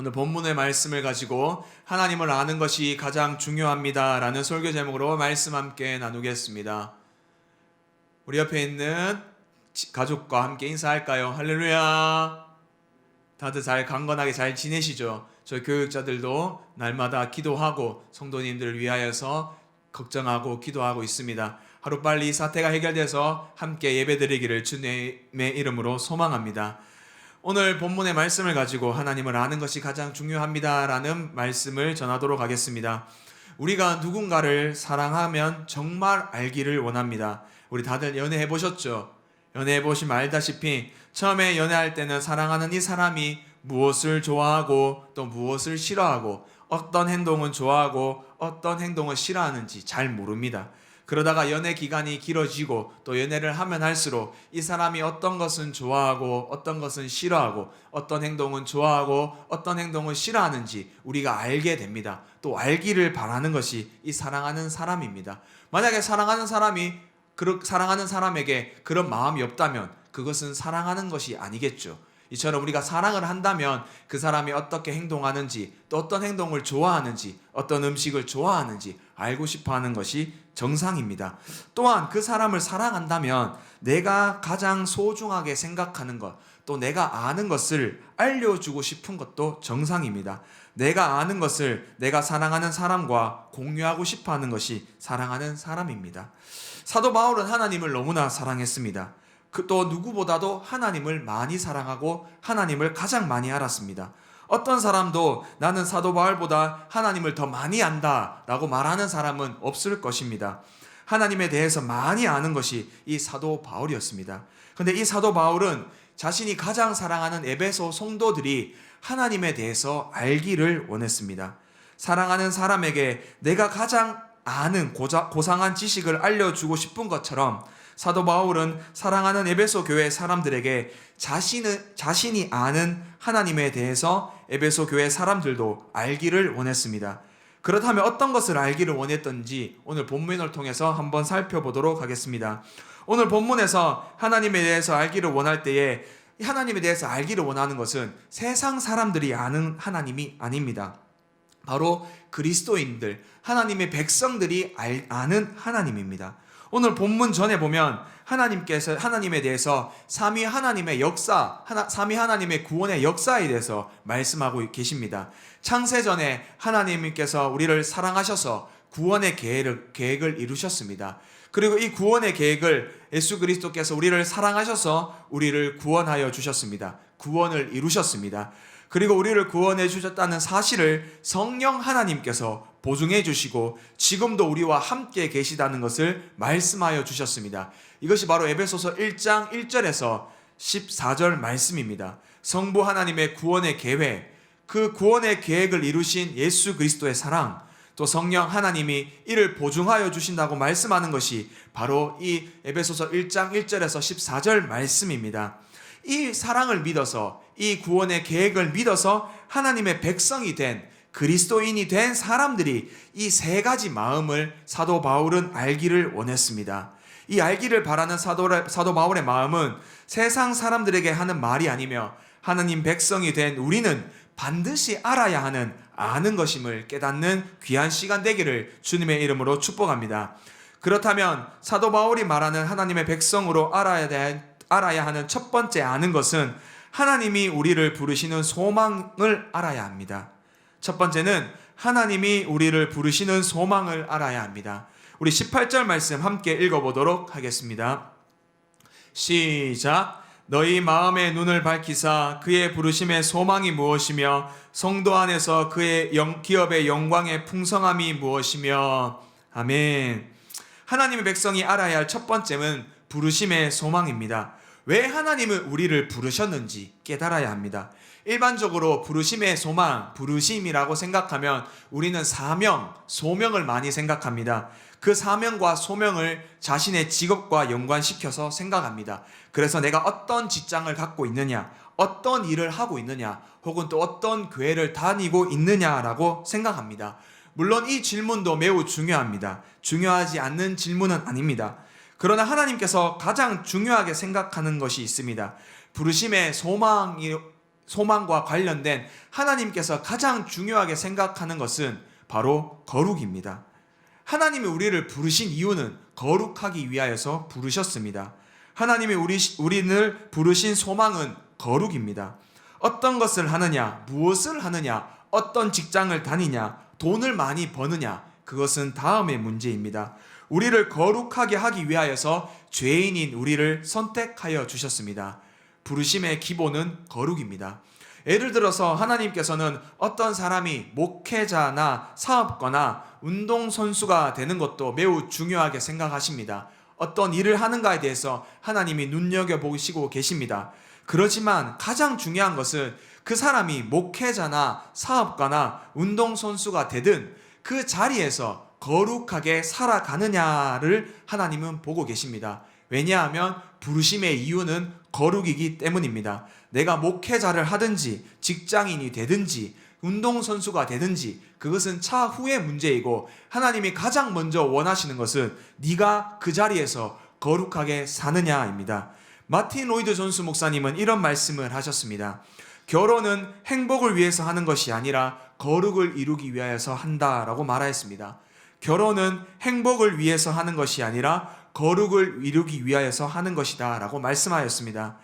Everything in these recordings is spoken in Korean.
오늘 본문의 말씀을 가지고 하나님을 아는 것이 가장 중요합니다 라는 설교 제목으로 말씀 함께 나누겠습니다. 우리 옆에 있는 지- 가족과 함께 인사할까요? 할렐루야. 다들 잘 강건하게 잘 지내시죠? 저희 교육자들도 날마다 기도하고 성도님들을 위하여서 걱정하고 기도하고 있습니다. 하루빨리 이 사태가 해결돼서 함께 예배드리기를 주님의 이름으로 소망합니다. 오늘 본문의 말씀을 가지고 하나님을 아는 것이 가장 중요합니다라는 말씀을 전하도록 하겠습니다. 우리가 누군가를 사랑하면 정말 알기를 원합니다. 우리 다들 연애해 보셨죠? 연애해 보시면 알다시피 처음에 연애할 때는 사랑하는 이 사람이 무엇을 좋아하고 또 무엇을 싫어하고 어떤 행동은 좋아하고 어떤 행동은 싫어하는지 잘 모릅니다. 그러다가 연애 기간이 길어지고 또 연애를 하면 할수록 이 사람이 어떤 것은 좋아하고 어떤 것은 싫어하고 어떤 행동은 좋아하고 어떤 행동은 싫어하는지 우리가 알게 됩니다. 또 알기를 바라는 것이 이 사랑하는 사람입니다. 만약에 사랑하는 사람이 그 사랑하는 사람에게 그런 마음이 없다면 그것은 사랑하는 것이 아니겠죠. 이처럼 우리가 사랑을 한다면 그 사람이 어떻게 행동하는지 또 어떤 행동을 좋아하는지 어떤 음식을 좋아하는지 알고 싶어 하는 것이 정상입니다. 또한 그 사람을 사랑한다면 내가 가장 소중하게 생각하는 것, 또 내가 아는 것을 알려주고 싶은 것도 정상입니다. 내가 아는 것을 내가 사랑하는 사람과 공유하고 싶어 하는 것이 사랑하는 사람입니다. 사도 바울은 하나님을 너무나 사랑했습니다. 그 또 누구보다도 하나님을 많이 사랑하고 하나님을 가장 많이 알았습니다. 어떤 사람도 나는 사도 바울보다 하나님을 더 많이 안다라고 말하는 사람은 없을 것입니다. 하나님에 대해서 많이 아는 것이 이 사도 바울이었습니다. 근데 이 사도 바울은 자신이 가장 사랑하는 에베소 성도들이 하나님에 대해서 알기를 원했습니다. 사랑하는 사람에게 내가 가장 아는 고자, 고상한 지식을 알려주고 싶은 것처럼 사도 바울은 사랑하는 에베소 교회 사람들에게 자신은, 자신이 아는 하나님에 대해서 에베소 교회 사람들도 알기를 원했습니다. 그렇다면 어떤 것을 알기를 원했던지 오늘 본문을 통해서 한번 살펴보도록 하겠습니다. 오늘 본문에서 하나님에 대해서 알기를 원할 때에 하나님에 대해서 알기를 원하는 것은 세상 사람들이 아는 하나님이 아닙니다. 바로 그리스도인들, 하나님의 백성들이 알, 아는 하나님입니다. 오늘 본문 전에 보면 하나님께서 하나님에 대해서 삼위 하나님의 역사, 하나, 삼위 하나님의 구원의 역사에 대해서 말씀하고 계십니다. 창세 전에 하나님께서 우리를 사랑하셔서 구원의 계획을, 계획을 이루셨습니다. 그리고 이 구원의 계획을 예수 그리스도께서 우리를 사랑하셔서 우리를 구원하여 주셨습니다. 구원을 이루셨습니다. 그리고 우리를 구원해 주셨다는 사실을 성령 하나님께서 보증해 주시고 지금도 우리와 함께 계시다는 것을 말씀하여 주셨습니다. 이것이 바로 에베소서 1장 1절에서 14절 말씀입니다. 성부 하나님의 구원의 계획, 그 구원의 계획을 이루신 예수 그리스도의 사랑, 또 성령 하나님이 이를 보증하여 주신다고 말씀하는 것이 바로 이 에베소서 1장 1절에서 14절 말씀입니다. 이 사랑을 믿어서 이 구원의 계획을 믿어서 하나님의 백성이 된 그리스도인이 된 사람들이 이 세 가지 마음을 사도 바울은 알기를 원했습니다. 이 알기를 바라는 사도, 바울의 마음은 세상 사람들에게 하는 말이 아니며 하나님 백성이 된 우리는 반드시 알아야 하는 아는 것임을 깨닫는 귀한 시간 되기를 주님의 이름으로 축복합니다. 그렇다면 사도 바울이 말하는 하나님의 백성으로 알아야, 돼, 알아야 하는 첫 번째 아는 것은 하나님이 우리를 부르시는 소망을 알아야 합니다. 첫 번째는 하나님이 우리를 부르시는 소망을 알아야 합니다. 우리 18절 말씀 함께 읽어보도록 하겠습니다. 시작. 너희 마음의 눈을 밝히사 그의 부르심의 소망이 무엇이며 성도 안에서 그의 영, 기업의 영광의 풍성함이 무엇이며 아멘. 하나님의 백성이 알아야 할 첫 번째는 부르심의 소망입니다. 왜 하나님은 우리를 부르셨는지 깨달아야 합니다. 일반적으로 부르심의 소망, 부르심이라고 생각하면 우리는 사명, 소명을 많이 생각합니다. 그 사명과 소명을 자신의 직업과 연관시켜서 생각합니다. 그래서 내가 어떤 직장을 갖고 있느냐, 어떤 일을 하고 있느냐, 혹은 또 어떤 교회를 다니고 있느냐라고 생각합니다. 물론 이 질문도 매우 중요합니다. 중요하지 않는 질문은 아닙니다. 그러나 하나님께서 가장 중요하게 생각하는 것이 있습니다. 부르심의 소망이 소망과 관련된 하나님께서 가장 중요하게 생각하는 것은 바로 거룩입니다. 하나님이 우리를 부르신 이유는 거룩하기 위하여서 부르셨습니다. 하나님이 우리, 우리를 부르신 소망은 거룩입니다. 어떤 것을 하느냐, 무엇을 하느냐, 어떤 직장을 다니냐, 돈을 많이 버느냐, 그것은 다음의 문제입니다. 우리를 거룩하게 하기 위하여서 죄인인 우리를 선택하여 주셨습니다. 부르심의 기본은 거룩입니다. 예를 들어서 하나님께서는 어떤 사람이 목회자나 사업거나 운동선수가 되는 것도 매우 중요하게 생각하십니다. 어떤 일을 하는가에 대해서 하나님이 눈여겨보시고 계십니다. 그렇지만 가장 중요한 것은 그 사람이 목회자나 사업가나 운동선수가 되든 그 자리에서 거룩하게 살아가느냐를 하나님은 보고 계십니다. 왜냐하면 부르심의 이유는 거룩이기 때문입니다. 내가 목회자를 하든지 직장인이 되든지 운동선수가 되든지 그것은 차후의 문제이고 하나님이 가장 먼저 원하시는 것은 네가 그 자리에서 거룩하게 사느냐입니다. 마틴 로이드 존스 목사님은 이런 말씀을 하셨습니다. 결혼은 행복을 위해서 하는 것이 아니라 거룩을 이루기 위하여서 한다라고 말하였습니다. 결혼은 행복을 위해서 하는 것이 아니라 거룩을 이루기 위하여서 하는 것이다 라고 말씀하였습니다.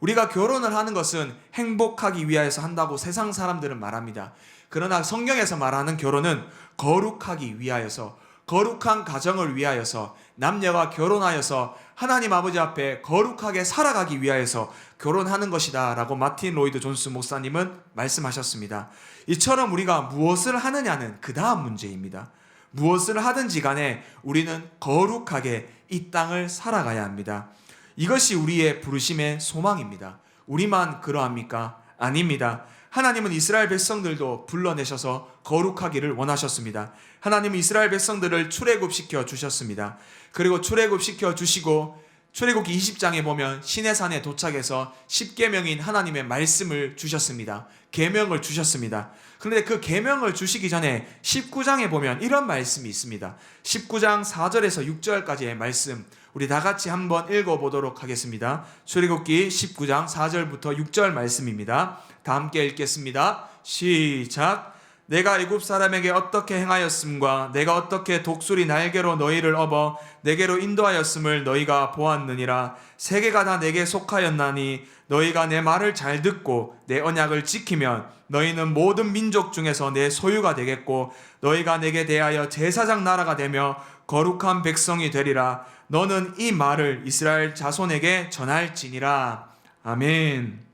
우리가 결혼을 하는 것은 행복하기 위하여서 한다고 세상 사람들은 말합니다. 그러나 성경에서 말하는 결혼은 거룩하기 위하여서 거룩한 가정을 위하여서 남녀가 결혼하여서 하나님 아버지 앞에 거룩하게 살아가기 위하여서 결혼하는 것이다 라고 마틴 로이드 존스 목사님은 말씀하셨습니다. 이처럼 우리가 무엇을 하느냐는 그 다음 문제입니다. 무엇을 하든지 간에 우리는 거룩하게 이 땅을 살아가야 합니다. 이것이 우리의 부르심의 소망입니다. 우리만 그러합니까? 아닙니다. 하나님은 이스라엘 백성들도 불러내셔서 거룩하기를 원하셨습니다. 하나님은 이스라엘 백성들을 출애굽시켜 주셨습니다. 그리고 출애굽시켜 주시고 출애굽기 20장에 보면 시내산에 도착해서 10계명인 하나님의 말씀을 주셨습니다. 계명을 주셨습니다. 그런데 그 계명을 주시기 전에 19장에 보면 이런 말씀이 있습니다. 19장 4절에서 6절까지의 말씀 우리 다 같이 한번 읽어 보도록 하겠습니다. 출애굽기 19장 4절부터 6절 말씀입니다. 다 함께 읽겠습니다. 시작. 내가 애굽 사람에게 어떻게 행하였음과 내가 어떻게 독수리 날개로 너희를 업어 내게로 인도하였음을 너희가 보았느니라. 세계가 다 내게 속하였나니 너희가 내 말을 잘 듣고 내 언약을 지키면 너희는 모든 민족 중에서 내 소유가 되겠고 너희가 내게 대하여 제사장 나라가 되며 거룩한 백성이 되리라. 너는 이 말을 이스라엘 자손에게 전할지니라. 아멘.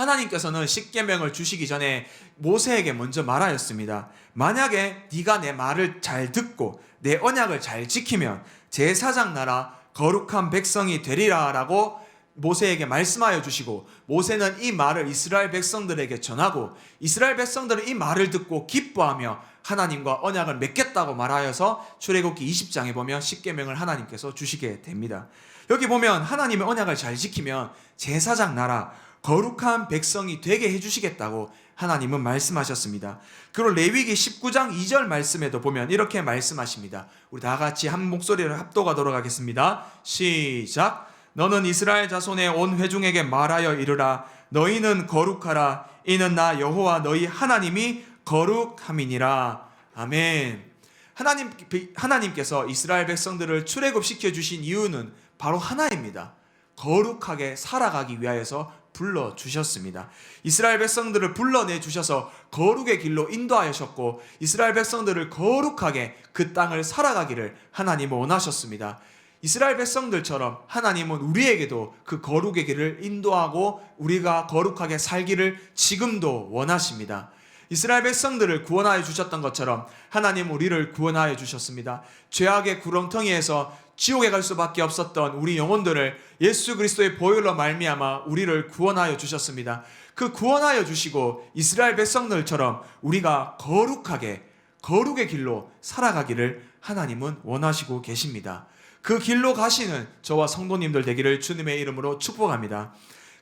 하나님께서는 십계명을 주시기 전에 모세에게 먼저 말하였습니다. 만약에 네가 내 말을 잘 듣고 내 언약을 잘 지키면 제사장 나라 거룩한 백성이 되리라라고 모세에게 말씀하여 주시고 모세는 이 말을 이스라엘 백성들에게 전하고 이스라엘 백성들은 이 말을 듣고 기뻐하며 하나님과 언약을 맺겠다고 말하여서 출애굽기 20장에 보면 십계명을 하나님께서 주시게 됩니다. 여기 보면 하나님의 언약을 잘 지키면 제사장 나라 거룩한 백성이 되게 해주시겠다고 하나님은 말씀하셨습니다. 그리고 레위기 19장 2절 말씀에도 보면 이렇게 말씀하십니다. 우리 다 같이 한 목소리를 합독하도록 하겠습니다. 시작. 너는 이스라엘 자손의 온 회중에게 말하여 이르라. 너희는 거룩하라. 이는 나 여호와 너희 하나님이 거룩함이니라. 아멘. 하나님 하나님께서 이스라엘 백성들을 출애굽 시켜 주신 이유는 바로 하나입니다. 거룩하게 살아가기 위하여서 불러 주셨습니다. 이스라엘 백성들을 불러내 주셔서 거룩의 길로 인도하셨고 이스라엘 백성들을 거룩하게 그 땅을 살아가기를 하나님은 원하셨습니다. 이스라엘 백성들처럼 하나님은 우리에게도 그 거룩의 길을 인도하고 우리가 거룩하게 살기를 지금도 원하십니다. 이스라엘 백성들을 구원하여 주셨던 것처럼 하나님 우리를 구원하여 주셨습니다. 죄악의 구렁텅이에서 지옥에 갈 수밖에 없었던 우리 영혼들을 예수 그리스도의 보혈로 말미암아 우리를 구원하여 주셨습니다. 그 구원하여 주시고 이스라엘 백성들처럼 우리가 거룩하게 거룩의 길로 살아가기를 하나님은 원하시고 계십니다. 그 길로 가시는 저와 성도님들 되기를 주님의 이름으로 축복합니다.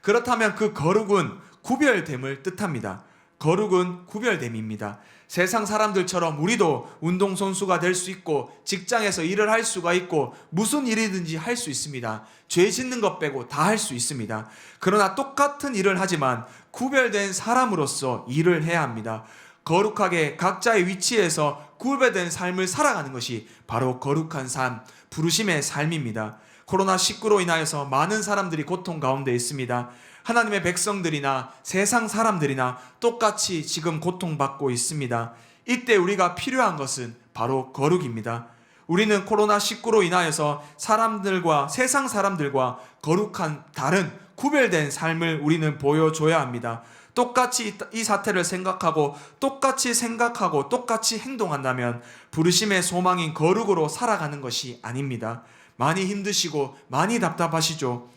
그렇다면 그 거룩은 구별됨을 뜻합니다. 거룩은 구별됨입니다. 세상 사람들처럼 우리도 운동선수가 될 수 있고 직장에서 일을 할 수가 있고 무슨 일이든지 할 수 있습니다. 죄 짓는 것 빼고 다 할 수 있습니다. 그러나 똑같은 일을 하지만 구별된 사람으로서 일을 해야 합니다. 거룩하게 각자의 위치에서 구별된 삶을 살아가는 것이 바로 거룩한 삶, 부르심의 삶입니다. 코로나19로 인하여서 많은 사람들이 고통 가운데 있습니다. 하나님의 백성들이나 세상 사람들이나 똑같이 지금 고통받고 있습니다. 이때 우리가 필요한 것은 바로 거룩입니다. 우리는 코로나19로 인하여서 사람들과 세상 사람들과 거룩한 다른 구별된 삶을 우리는 보여줘야 합니다. 똑같이 이 사태를 생각하고 똑같이 생각하고 똑같이 행동한다면 부르심의 소망인 거룩으로 살아가는 것이 아닙니다. 많이 힘드시고 많이 답답하시죠.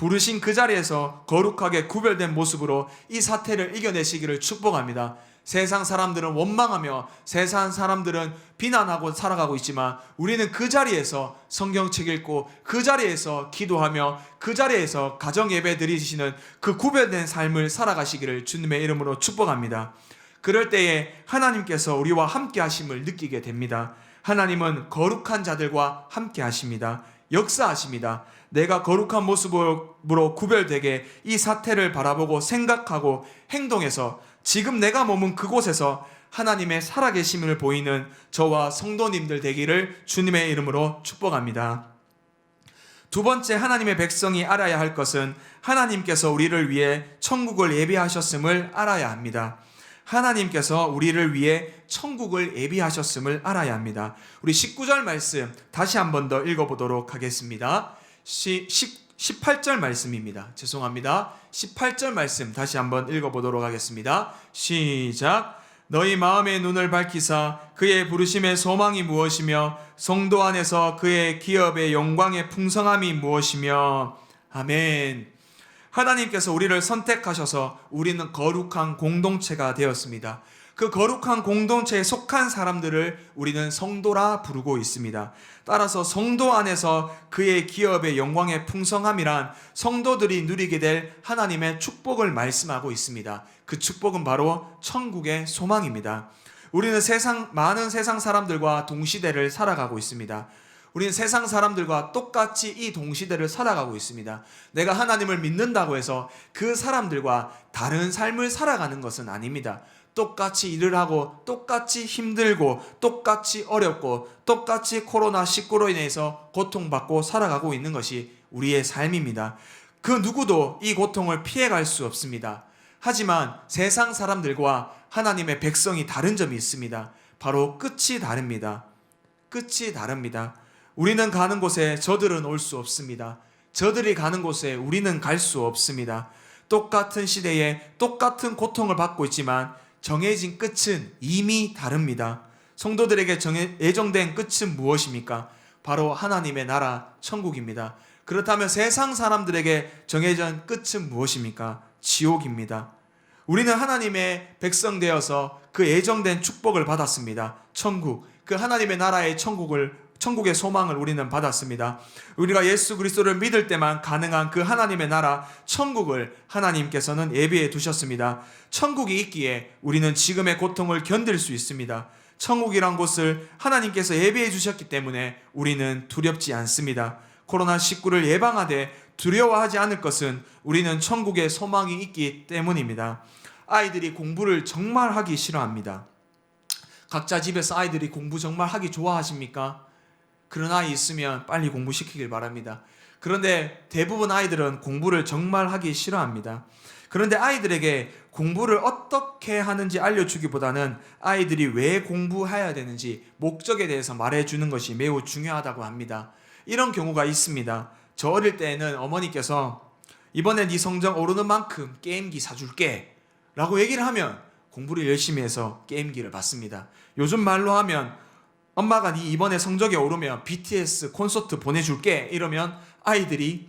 부르신 그 자리에서 거룩하게 구별된 모습으로 이 사태를 이겨내시기를 축복합니다. 세상 사람들은 원망하며 세상 사람들은 비난하고 살아가고 있지만 우리는 그 자리에서 성경책 읽고 그 자리에서 기도하며 그 자리에서 가정 예배 드리시는 그 구별된 삶을 살아가시기를 주님의 이름으로 축복합니다. 그럴 때에 하나님께서 우리와 함께 하심을 느끼게 됩니다. 하나님은 거룩한 자들과 함께 하십니다. 역사하십니다. 내가 거룩한 모습으로 구별되게 이 사태를 바라보고 생각하고 행동해서 지금 내가 머문 그곳에서 하나님의 살아계심을 보이는 저와 성도님들 되기를 주님의 이름으로 축복합니다. 두 번째 하나님의 백성이 알아야 할 것은 하나님께서 우리를 위해 천국을 예비하셨음을 알아야 합니다. 하나님께서 우리를 위해 천국을 예비하셨음을 알아야 합니다. 우리 19절 말씀 다시 한 번 더 읽어보도록 하겠습니다. 시, 18절 말씀입니다. 죄송합니다. 18절 말씀 다시 한번 읽어보도록 하겠습니다. 시작. 너희 마음의 눈을 밝히사 그의 부르심의 소망이 무엇이며 성도 안에서 그의 기업의 영광의 풍성함이 무엇이며 아멘. 하나님께서 우리를 선택하셔서 우리는 거룩한 공동체가 되었습니다. 그 거룩한 공동체에 속한 사람들을 우리는 성도라 부르고 있습니다. 따라서 성도 안에서 그의 기업의 영광의 풍성함이란 성도들이 누리게 될 하나님의 축복을 말씀하고 있습니다. 그 축복은 바로 천국의 소망입니다. 우리는 세상 많은 세상 사람들과 동시대를 살아가고 있습니다. 우리는 세상 사람들과 똑같이 이 동시대를 살아가고 있습니다. 내가 하나님을 믿는다고 해서 그 사람들과 다른 삶을 살아가는 것은 아닙니다. 똑같이 일을 하고 똑같이 힘들고 똑같이 어렵고 똑같이 코로나 19로 인해서 고통받고 살아가고 있는 것이 우리의 삶입니다. 그 누구도 이 고통을 피해갈 수 없습니다. 하지만 세상 사람들과 하나님의 백성이 다른 점이 있습니다. 바로 끝이 다릅니다. 끝이 다릅니다. 우리는 가는 곳에 저들은 올 수 없습니다. 저들이 가는 곳에 우리는 갈 수 없습니다. 똑같은 시대에 똑같은 고통을 받고 있지만 정해진 끝은 이미 다릅니다. 성도들에게 정해, 예정된 끝은 무엇입니까? 바로 하나님의 나라, 천국입니다. 그렇다면 세상 사람들에게 정해진 끝은 무엇입니까? 지옥입니다. 우리는 하나님의 백성 되어서 그 예정된 축복을 받았습니다. 천국, 그 하나님의 나라의 천국을 천국의 소망을 우리는 받았습니다. 우리가 예수 그리스도를 믿을 때만 가능한 그 하나님의 나라 천국을 하나님께서는 예비해 두셨습니다. 천국이 있기에 우리는 지금의 고통을 견딜 수 있습니다. 천국이란 곳을 하나님께서 예비해 주셨기 때문에 우리는 두렵지 않습니다. 코로나19를 예방하되 두려워하지 않을 것은 우리는 천국의 소망이 있기 때문입니다. 아이들이 공부를 정말 하기 싫어합니다. 각자 집에서 아이들이 공부 정말 하기 좋아하십니까? 그런 아이 있으면 빨리 공부시키길 바랍니다. 그런데 대부분 아이들은 공부를 정말 하기 싫어합니다. 그런데 아이들에게 공부를 어떻게 하는지 알려주기보다는 아이들이 왜 공부해야 되는지 목적에 대해서 말해주는 것이 매우 중요하다고 합니다. 이런 경우가 있습니다. 저 어릴 때는 어머니께서 이번에 네 성적 오르는 만큼 게임기 사줄게 라고 얘기를 하면 공부를 열심히 해서 게임기를 받습니다. 요즘 말로 하면 엄마가 네 이번에 성적이 오르면 BTS 콘서트 보내줄게 이러면 아이들이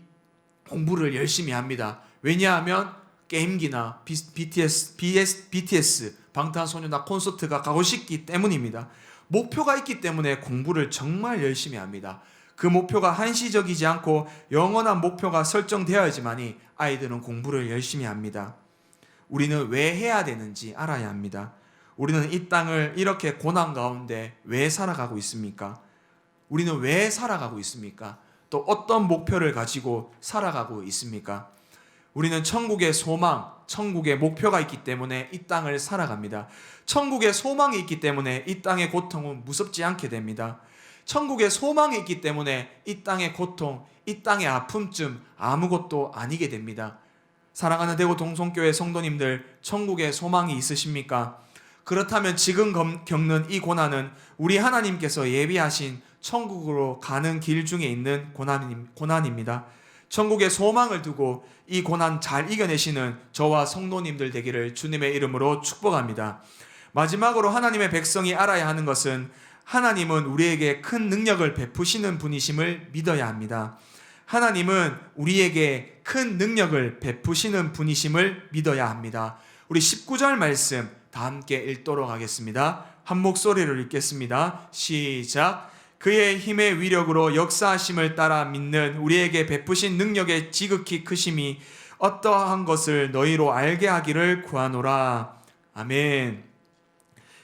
공부를 열심히 합니다. 왜냐하면 게임기나 BTS, BS, BTS 방탄소년단 콘서트가 가고 싶기 때문입니다. 목표가 있기 때문에 공부를 정말 열심히 합니다. 그 목표가 한시적이지 않고 영원한 목표가 설정되어야지만이 아이들은 공부를 열심히 합니다. 우리는 왜 해야 되는지 알아야 합니다. 우리는 이 땅을 이렇게 고난 가운데 왜 살아가고 있습니까? 우리는 왜 살아가고 있습니까? 또 어떤 목표를 가지고 살아가고 있습니까? 우리는 천국의 소망, 천국의 목표가 있기 때문에 이 땅을 살아갑니다. 천국의 소망이 있기 때문에 이 땅의 고통은 무섭지 않게 됩니다. 천국의 소망이 있기 때문에 이 땅의 고통, 이 땅의 아픔쯤 아무것도 아니게 됩니다. 사랑하는 대구 동성교회 성도님들, 천국의 소망이 있으십니까? 그렇다면 지금 검- 겪는 이 고난은 우리 하나님께서 예비하신 천국으로 가는 길 중에 있는 고난임, 고난입니다. 천국의 소망을 두고 이 고난 잘 이겨내시는 저와 성도님들 되기를 주님의 이름으로 축복합니다. 마지막으로 하나님의 백성이 알아야 하는 것은 하나님은 우리에게 큰 능력을 베푸시는 분이심을 믿어야 합니다. 하나님은 우리에게 큰 능력을 베푸시는 분이심을 믿어야 합니다. 우리 19절 말씀 다 함께 읽도록 하겠습니다. 한 목소리를 읽겠습니다. 시작. 그의 힘의 위력으로 역사하심을 따라 믿는 우리에게 베푸신 능력의 지극히 크심이 어떠한 것을 너희로 알게 하기를 구하노라. 아멘.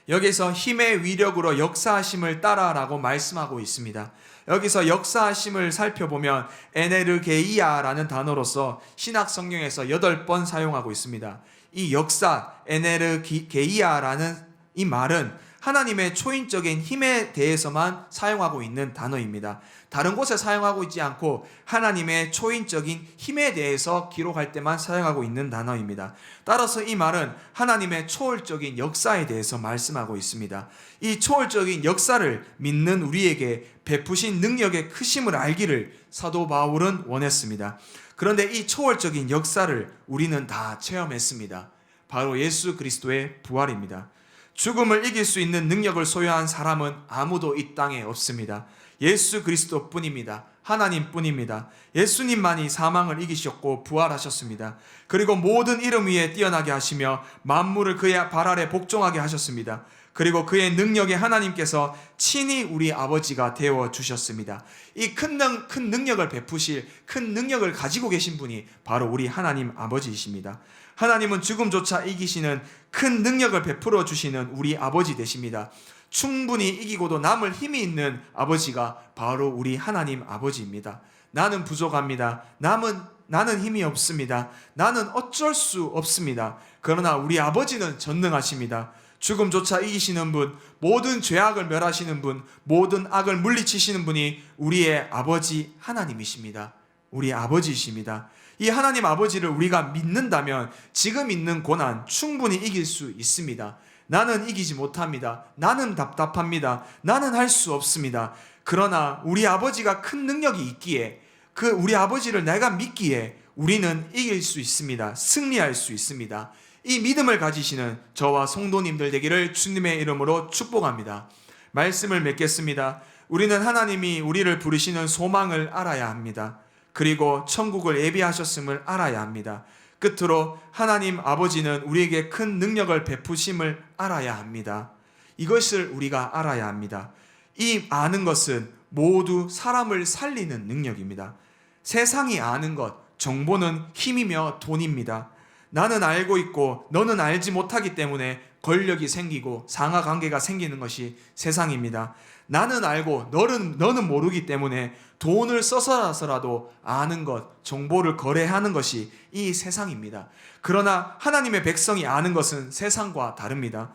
여기서 힘의 위력으로 역사하심을 따라라고 말씀하고 있습니다. 여기서 역사하심을 살펴보면 에네르게이아라는 단어로서 신학 성경에서 8번 사용하고 있습니다. 이 역사 에네르게이아라는 이 말은 하나님의 초인적인 힘에 대해서만 사용하고 있는 단어입니다. 다른 곳에 사용하고 있지 않고 하나님의 초인적인 힘에 대해서 기록할 때만 사용하고 있는 단어입니다. 따라서 이 말은 하나님의 초월적인 역사에 대해서 말씀하고 있습니다. 이 초월적인 역사를 믿는 우리에게 베푸신 능력의 크심을 알기를 사도 바울은 원했습니다. 그런데 이 초월적인 역사를 우리는 다 체험했습니다. 바로 예수 그리스도의 부활입니다. 죽음을 이길 수 있는 능력을 소유한 사람은 아무도 이 땅에 없습니다. 예수 그리스도 뿐입니다. 하나님 뿐입니다. 예수님만이 사망을 이기셨고 부활하셨습니다. 그리고 모든 이름 위에 뛰어나게 하시며 만물을 그의 발 아래 복종하게 하셨습니다. 그리고 그의 능력에 하나님께서 친히 우리 아버지가 되어 주셨습니다. 이큰 능, 큰 능력을 베푸실 큰 능력을 가지고 계신 분이 바로 우리 하나님 아버지이십니다. 하나님은 죽음조차 이기시는 큰 능력을 베풀어 주시는 우리 아버지 되십니다. 충분히 이기고도 남을 힘이 있는 아버지가 바로 우리 하나님 아버지입니다. 나는 부족합니다. 남은 나는 힘이 없습니다. 나는 어쩔 수 없습니다. 그러나 우리 아버지는 전능하십니다. 죽음조차 이기시는 분, 모든 죄악을 멸하시는 분, 모든 악을 물리치시는 분이 우리의 아버지 하나님이십니다. 우리 아버지이십니다. 이 하나님 아버지를 우리가 믿는다면 지금 있는 고난 충분히 이길 수 있습니다. 나는 이기지 못합니다. 나는 답답합니다. 나는 할 수 없습니다. 그러나 우리 아버지가 큰 능력이 있기에 그 우리 아버지를 내가 믿기에 우리는 이길 수 있습니다. 승리할 수 있습니다. 이 믿음을 가지시는 저와 성도님들 되기를 주님의 이름으로 축복합니다. 말씀을 맺겠습니다. 우리는 하나님이 우리를 부르시는 소망을 알아야 합니다. 그리고 천국을 예비하셨음을 알아야 합니다. 끝으로 하나님 아버지는 우리에게 큰 능력을 베푸심을 알아야 합니다. 이것을 우리가 알아야 합니다. 이 아는 것은 모두 사람을 살리는 능력입니다. 세상이 아는 것, 정보는 힘이며 돈입니다. 나는 알고 있고 너는 알지 못하기 때문에 권력이 생기고 상하 관계가 생기는 것이 세상입니다. 나는 알고 너는 너는 모르기 때문에 돈을 써서라도 아는 것, 정보를 거래하는 것이 이 세상입니다. 그러나 하나님의 백성이 아는 것은 세상과 다릅니다.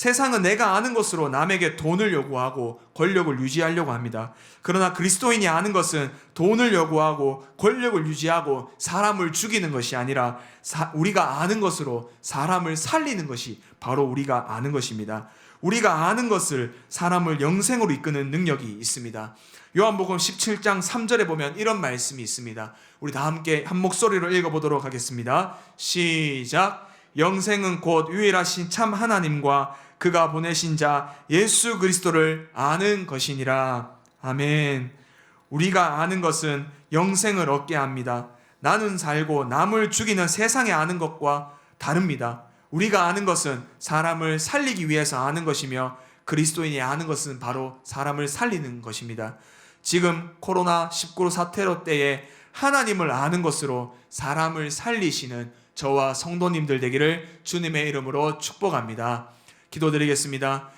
세상은 내가 아는 것으로 남에게 돈을 요구하고 권력을 유지하려고 합니다. 그러나 그리스도인이 아는 것은 돈을 요구하고 권력을 유지하고 사람을 죽이는 것이 아니라 사, 우리가 아는 것으로 사람을 살리는 것이 바로 우리가 아는 것입니다. 우리가 아는 것을 사람을 영생으로 이끄는 능력이 있습니다. 요한복음 17장 3절에 보면 이런 말씀이 있습니다. 우리 다 함께 한 목소리로 읽어보도록 하겠습니다. 시작. 영생은 곧 유일하신 참 하나님과 그가 보내신 자 예수 그리스도를 아는 것이니라. 아멘. 우리가 아는 것은 영생을 얻게 합니다. 나는 살고 남을 죽이는 세상에 아는 것과 다릅니다. 우리가 아는 것은 사람을 살리기 위해서 아는 것이며 그리스도인이 아는 것은 바로 사람을 살리는 것입니다. 지금 코로나19 사태로 때에 하나님을 아는 것으로 사람을 살리시는 저와 성도님들 되기를 주님의 이름으로 축복합니다. 기도드리겠습니다.